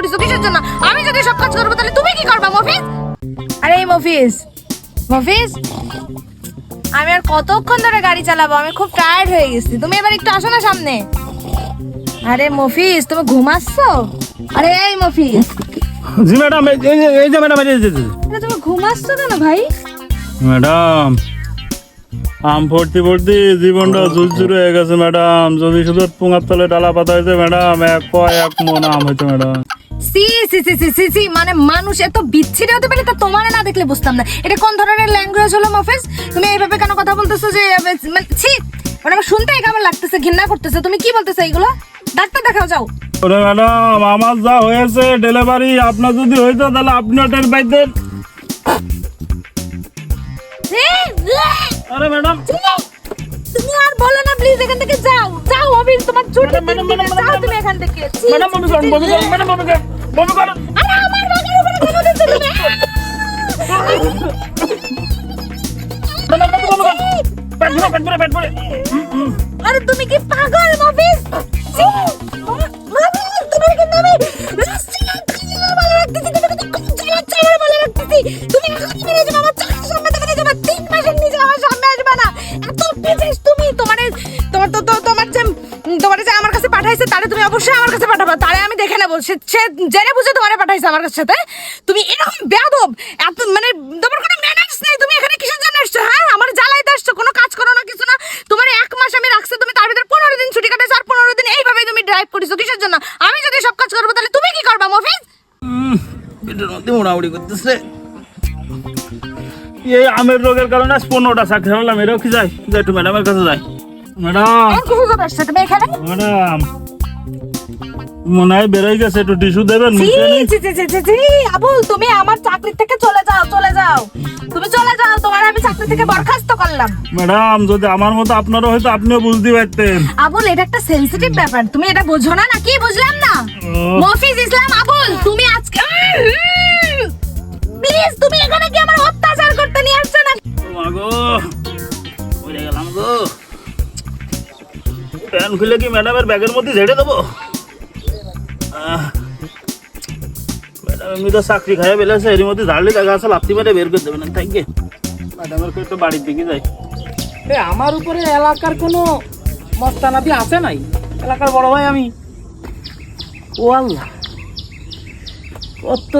করিস কিসের জন্য? আমি যদি সব কাজ করব তাহলে তুমি কি করবা মফিজ? আরে এই মফিজ মফিজ আমি আর কতক্ষণ ধরে গাড়ি চালাবো? আমি খুব টায়ার্ড হয়ে গেছি। তুমি এবার একটু আসো না সামনে। আরে মফিজ তুমি ঘুমাচ্ছ? আরে এই মফিজ। জি ম্যাডাম এই যে- এই যে ম্যাডাম এই যে- তুমি ঘুমাচ্ছ কেন ভাই? ম্যাডাম আম ভর্তি ভর্তি জীবনটা ঝুরঝুর হয়ে গেছে ম্যাডাম। যদি শুধু পুঙার তলে ডালা পাতা হয়েছে ম্যাডাম এক কয় এক মন আম হইতো madam. C C C C C C মানে মানুষ এত বিচ্ছিরি হতে পারে তা তোমার না দেখলে বুঝতাম না। এটা কোন ধরনের ল্যাঙ্গুয়েজ হলো মফিজ? তুমি এইভাবে কেন কথা বলতেছো যে মানে ছি! মানে আমার শুনতেই কেমন লাগতেছে ঘৃণা করতেছে। তুমি কি বলতেছো এইগুলো? ডাক্তার দেখাও যাও। ওরে ম্যাডাম আমার যা হয়েছে ডেলিভারি আপনার যদি হইতো তাহলে আপনিও টের পাইতেন। আরে ম্যাডাম। আর বলো না প্লিজ এখান থেকে যাও। যাও আমি তোমার ছুটি ম্যাডাম, ম্যাডাম, যাও তুমি এখান থেকে। ম্যাডাম বমি ছি, বমি ছি। ম্যাডাম বমি করেন বমি করেন আরে আমার বাবার উপরে কেন দিচ্ছ তুমি ম্যাডাম বমি করেন পেট ভরে পেট ভরে পেট ভরে। আরে তুমি কি পাগল মফিজ? সে জেনে বুঝে তোমারে পাঠাইছে আমার কাছে তুমি এরকম বেয়াদব এত মানে তোমার কোনো ম্যানার্স নেই তুমি এখানে কিসের জন্য এসছো হ্যাঁ আমার জ্বালাইতে আসছো কোনো কাজ করো না কিছু না। তোমার এক মাস আমি রাখছি তুমি তার ভিতরে পনেরো দিন ছুটি কাটাইছো আর পনেরো দিন এইভাবেই তুমি ড্রাইভ করিছো কিসের জন্য? আমি যদি সব কাজ করব তাহলে তুমি কি করবা মফিজ? পেটের মধ্যে মোড়ামুড়ি করতেছে। এই আমের রোগের কারণে আজ পনেরোটা চাকরি হলাম এরাও কি যাই যাই একটু ম্যাডামের কাছে যাই। ম্যাডাম! তুমি এখানে? ম্যাডাম! মনে হয় বেরোয় গেছে একটু টিস্যু দেবেন আবুল তুমি আমার চাকরি থেকে চলে যাও চলে যাও। তুমি চলে যাও তোমার আমি চাকরি থেকে বরখাস্ত করলাম। ম্যাডাম যদি আমার মতো আপনারও হয়তো আপনিও বুঝতে পারতেন। আবুল এটা একটা সেনসিটিভ ব্যাপার। তুমি এটা বোঝো না নাকি? বুঝলাম না। মফিজ ইসলাম আবুল তুমি আজকে প্লিজ তুমি এখানে কি আমার অত্যাচার করতে নিয়ে আসছো না ও মা গেলাম গো। প্যান খুলে কি ম্যাডামের ব্যাগের মধ্যে ঝেড়ে দেবো? তো চাকরি খাইয়া বেলেছে এর মধ্যে ঝাড়লে জায়গা আছে লাপ্তি মেরে বের করে দেবেন থ্যাংক ম্যাডামের একটু বাড়ির দিকে যাই। এ আমার উপরে এলাকার কোনো মস্তানাদি আছে নাই? এলাকার বড় ভাই আমি। ও আল্লাহ কত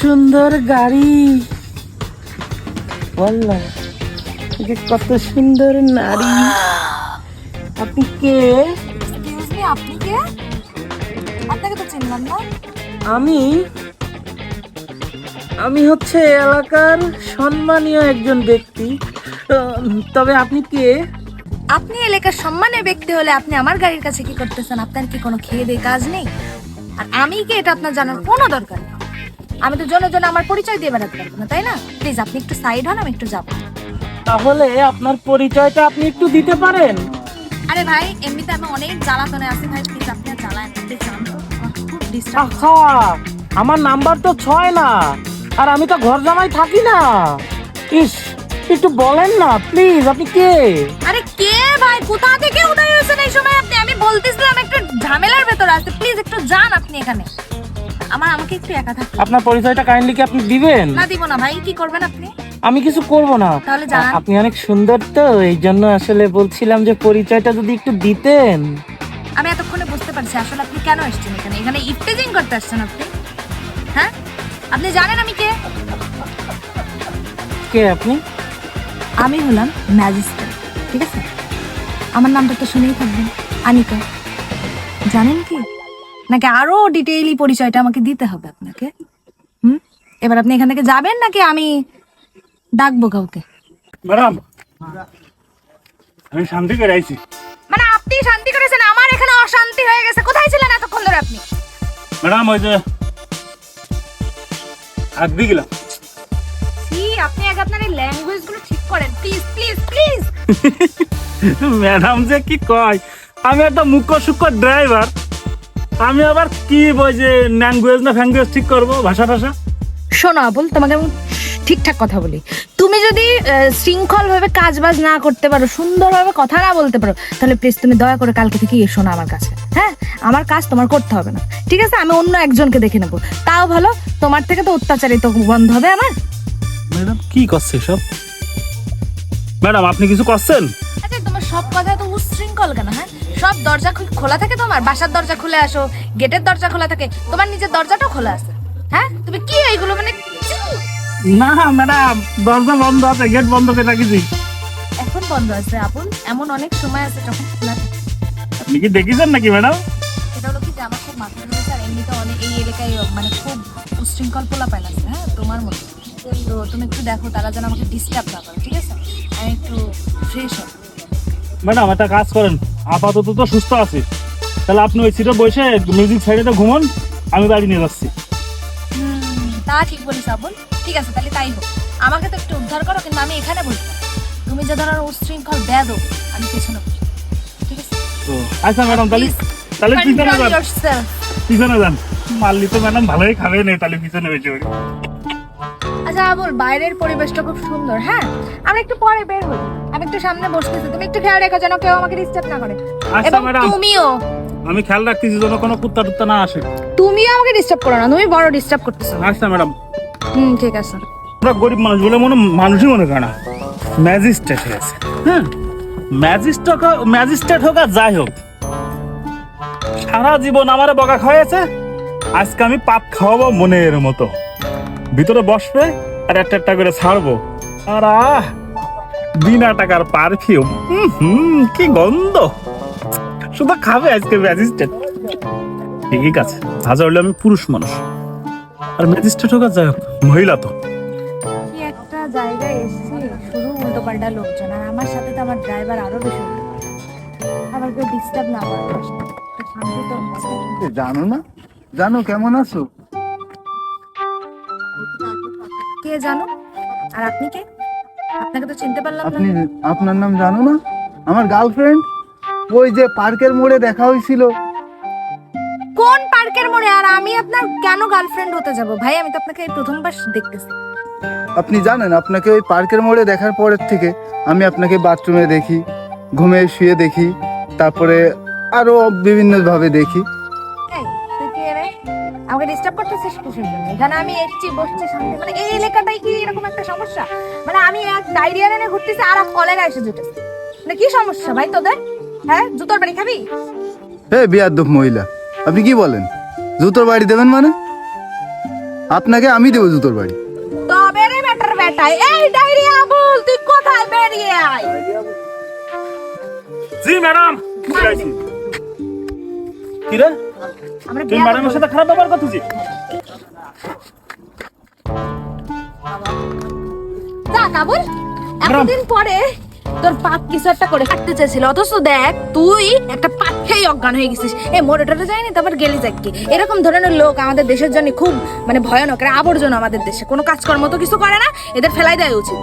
সুন্দর গাড়ি। আল্লাহ যে কত সুন্দর নারী। আপনি কে? আপনি কে? আপনাকে তো চিনলাম না। আমি আমি হচ্ছে এলাকার সম্মানীয় একজন ব্যক্তি। তবে আপনি কে? আপনি এলাকার সম্মানের ব্যক্তি হলে আপনি আমার গাড়ির কাছে কি করতেছেন? আপনার কি কোনো খেয়ে দিয়ে কাজ নেই? আর আমি কি এটা আপনার জানার কোনো দরকার নেই? আমি তো জনে জনে আমার পরিচয় দিয়ে বেড়াতে পারব না তাই না? প্লিজ আপনি একটু সাইড হন আমি একটু যাব। তাহলে আপনার পরিচয়টা আপনি একটু দিতে পারেন। আরে ভাই এমনিতে আমি অনেক জ্বালাতনে আছি ভাই প্লিজ আপনি জ্বালায় খুব ডিস্টার্ব আমার নাম্বার তো ছয় না। আর আমি তো ঘর জামাই থাকি না। ইস একটু বলেন না প্লিজ আপনি কে? আরে কে ভাই? কোথা থেকে উদয় হয়েছেন এই সময় আপনি? আমি বলতেছিলাম একটু ঝামেলার ভেতর আছে। প্লিজ একটু যান আপনি এখানে। আমার আমাকে একটু একা থাকতে আপনার পরিচয়টা কাইন্ডলি কি আপনি দিবেন? না দিব না ভাই। কি করবেন আপনি? আমি কিছু করব না। তাহলে যান। আপনি অনেক সুন্দর তো এই জন্য আসলে বলছিলাম যে পরিচয়টা যদি একটু দিতেন। আমি এতক্ষণে বুঝতে পারছি আসলে আপনি কেন এসেছেন এখানে? এখানে ইফতেজিং করতে আসছেন আপনি? হ্যাঁ? আপনি জানেন আমি কে? কে আপনি? আমি হলাম ম্যাজিস্ট্রেট ঠিক আছে? আমার নামটা তো শুনেই থাকবেন আনিকা। জানেন কি? নাকি আরও ডিটেইলি পরিচয়টা আমাকে দিতে হবে আপনাকে? হুম? এবার আপনি এখান থেকে যাবেন নাকি আমি ডাকবো কাউকে? ম্যাডাম আমি শান্তি করে আইছি। মানে আপনি শান্তি করেছেন আমার এখানে অশান্তি হয়ে গেছে। কোথায় ছিলেন এতক্ষণ ধরে আপনি? ম্যাডাম ওই যে দিয়ে গেলাম। সি আপনি আগে আপনার এই ল্যাঙ্গুয়েজগুলো ঠিক করেন। প্লিজ প্লিজ প্লিজ ম্যাডাম যে কি কয়? আমি একটা মুখ্য সূক্ষ্ম ড্রাইভার আমি আবার কি বই যে ল্যাঙ্গুয়েজ না ফ্যাঙ্গুয়েজ ঠিক করব? ভাষা ভাষা? শোনো আবুল তোমাকে আমি ঠিকঠাক কথা বলি। তুমি যদি শৃঙ্খল ভাবে কাজ বাজ না করতে পারো সুন্দরভাবে কথা না বলতে পারো তাহলে প্লিজ তুমি দয়া করে কালকে থেকে এসো না আমার কাছে। হ্যাঁ? আমার কাজ তোমার করতে হবে না। ঠিক আছে? আমি অন্য একজনকে দেখে নেব। তাও ভালো তোমার থেকে তো অত্যাচারিত বন্ধ হবে আমার। ম্যাডাম কি করছে সব ম্যাডাম আপনি কিছু করছেন? আচ্ছা তোমার সব কথা তো উচ্ছৃঙ্খল কেন হ্যাঁ? সব দরজা খোলা থাকে তোমার? বাসার দরজা খুলে আসো গেটের দরজা খোলা থাকে। তোমার নিজের দরজাটাও খোলা আছে হ্যাঁ? তুমি কি এইগুলো মানে না ম্যাডাম দরজা বন্ধ আছে গেট বন্ধ করে রাখিছি এখন বন্ধ আছে আপন এমন অনেক সময় আছে যখন খোলা থাকে। আপনি কি দেখেছেন নাকি ম্যাডাম? মাথা আর এমনিতে অনেক এই এলাকায় মানে খুব উচ্ছৃঙ্খল পোলা পাইল আছে হ্যাঁ? তোমার মতো। তো তুমি একটু দেখো তারা যেন আমাকে ডিস্টার্ব না করে ঠিক আছে? আমি একটু ফ্রেশ হব। ম্যাডাম একটা কাজ করেন। আপাতত তো সুস্থ আছি। তাহলে আপনি ওই সিটে বসে মিউজিক সাইডে ঘুমন আমি বাড়ি নিয়ে যাচ্ছি। তা ঠিক বলিস আপন। ঠিক আছে তাহলে তাই হোক। আমাকে তো একটু উদ্ধার করো কিন্তু আমি এখানে বসবো। তুমি যে ধরনের উচ্ছৃঙ্খল বেদ আমি পেছনে বসবো। ঠিক আছে? আচ্ছা ম্যাডাম তাহলে তাহলে পিছনে যান. পিছনে যান। মারলি তো ম্যাডাম ভালোই খাবে নেই তাহলে পিছনে বেশি করি আচ্ছা আবুল বাইরের পরিবেশটা খুব সুন্দর হ্যাঁ? আমরা একটু পরে বের হই। আমি একটু সামনে বসতেছি। তুমি একটু খেয়াল রেখো যেন কেউ আমাকে ডিস্টার্ব না করে। আচ্ছা, এবং ম্যাডাম। তুমিও। আমি খেয়াল রাখতেছি যেন কোনো কুত্তা টুত্তা না আসে। তুমিও আমাকে ডিস্টার্ব করো না। তুমি বড় ডিস্টার্ব করতেছো। আচ্ছা ম্যাডাম। হুম ঠিক আছে। আমরা গরিব মানুষ বলে মনে মানুষই মনে করে না। ম্যাজিস্ট্রেট হয়ে আছে। হ্যাঁ? ম্যাজিস্ট্রেট হোক ম্যাজিস্ট্রেট হোক আর যাই হোক। সারা জীবন আমারে বকা খাওয়াইছে আজকে আমি পাপ খাওয়াবো মনের মতো। ভিতরে বসবে আর একটা একটা করে ছাড়বো। আর আহ, বিনা টাকার পারফিউম হুম, কি গন্ধ। শুধু খাবে আজকে ম্যাজিস্ট্রেট ঠিক আছে হাজার হলে আমি পুরুষ মানুষ। আর ম্যাজিস্ট্রেট হোক আর যাই হোক, মহিলা তো। আমার সাথে তো আমার ড্রাইভার আরও বেশি আবার কেউ ডিস্টার্ব না করে জানো না? জানো কেমন আছো? কে জানো? আর আপনি কে? আপনাকে তো চিনতে পারলাম না। আপনি আপনার নাম জানো না? আমার গার্লফ্রেন্ড? ওই যে পার্কের মোড়ে দেখা হয়েছিল। কোন পার্কের মোড়ে? আর আমি আপনার কেন গার্লফ্রেন্ড হতে যাব? ভাই আমি তো আপনাকে এই প্রথমবার দেখতেছি। আপনি জানেন আপনাকে ওই পার্কের মোড়ে দেখার পরের থেকে আমি আপনাকে বাথরুমে দেখি ঘুমে শুয়ে দেখি তারপরে আরও বিভিন্ন ভাবে দেখি আমাকে ডিস্টার্ব করতেছিস কিসের জন্য? এখানে আমি এসেছি বসছি শান্তি মানে এই এলাকাটাই কি এরকম একটা সমস্যা? মানে আমি এক ডায়রিয়া নিয়ে ঘুরতেছি আর এক কলেরা এসে জুটেছে। মানে কি সমস্যা ভাই তোদের? হ্যাঁ জুতোর বাড়ি খাবি? হে বিয়াদ্দপ মহিলা আপনি কি বলেন? জুতোর বাড়ি দেবেন মানে? আপনাকে আমি দেবো জুতোর বাড়ি। তবে রে এই ডায়রিয়া বল তুই কোথায় বেরিয়ে আয়? জি ম্যাডাম। কি রে? তুই ম্যাডামের সাথে খারাপ ব্যবহার যা কাবুল এতদিন পরে তোর পাপ কিছু একটা করে কাটতে চেয়েছিল অথচ দেখ তুই একটা পাপ খেয়ে অজ্ঞান হয়ে গেছিস। এই যায়নি তারপর গেলি যাকি এরকম ধরনের লোক আমাদের দেশের জন্য খুব মানে ভয়ানক এরা আবর্জনা আমাদের দেশে। কোনো কাজকর্ম তো কিছু করে না এদের ফেলাই দেওয়া উচিত।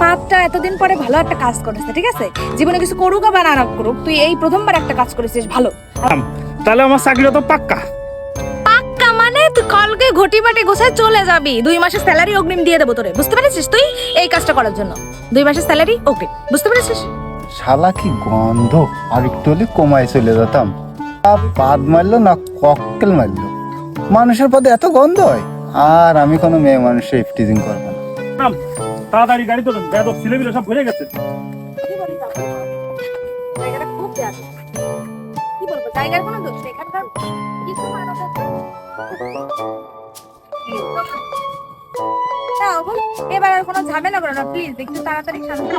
পাপটা এতদিন পরে ভালো একটা কাজ করেছে ঠিক আছে? জীবনে কিছু করুক বা না করুক তুই এই প্রথমবার একটা কাজ করেছিস ভালো। তাহলে আমার চাকরিটা তো পাক্কা। পাক্কা মানে? তুই কালকে ঘটি বাটি গোছায় চলে যাবি। দুই মাসের স্যালারি অগ্রিম দিয়ে দেবো তোরে। বুঝতে পেরেছিস তুই? এই কাজটা করার জন্য। দুই মাসের স্যালারি ওকে বুঝতে পেরেছিস? শালা কি গন্ধ। আর একটু হলে কমায় চলে যেতাম। পাদ মারলো না ককটেল মারলো। মানুষের পদে এত গন্ধ হয়। আর আমি কোনো মেয়ে মানুষের ইফটিজিং করব না। তাড়াতাড়ি গাড়ি তোলেন। বেদ ছেলে মিলে সব ভরে গেছে। জায়গার কোনো দোষ নেই এখানকার কিছু আছে এবার আর কোনো ঝামেলা করো না প্লিজ একটু তাড়াতাড়ি শান্ত।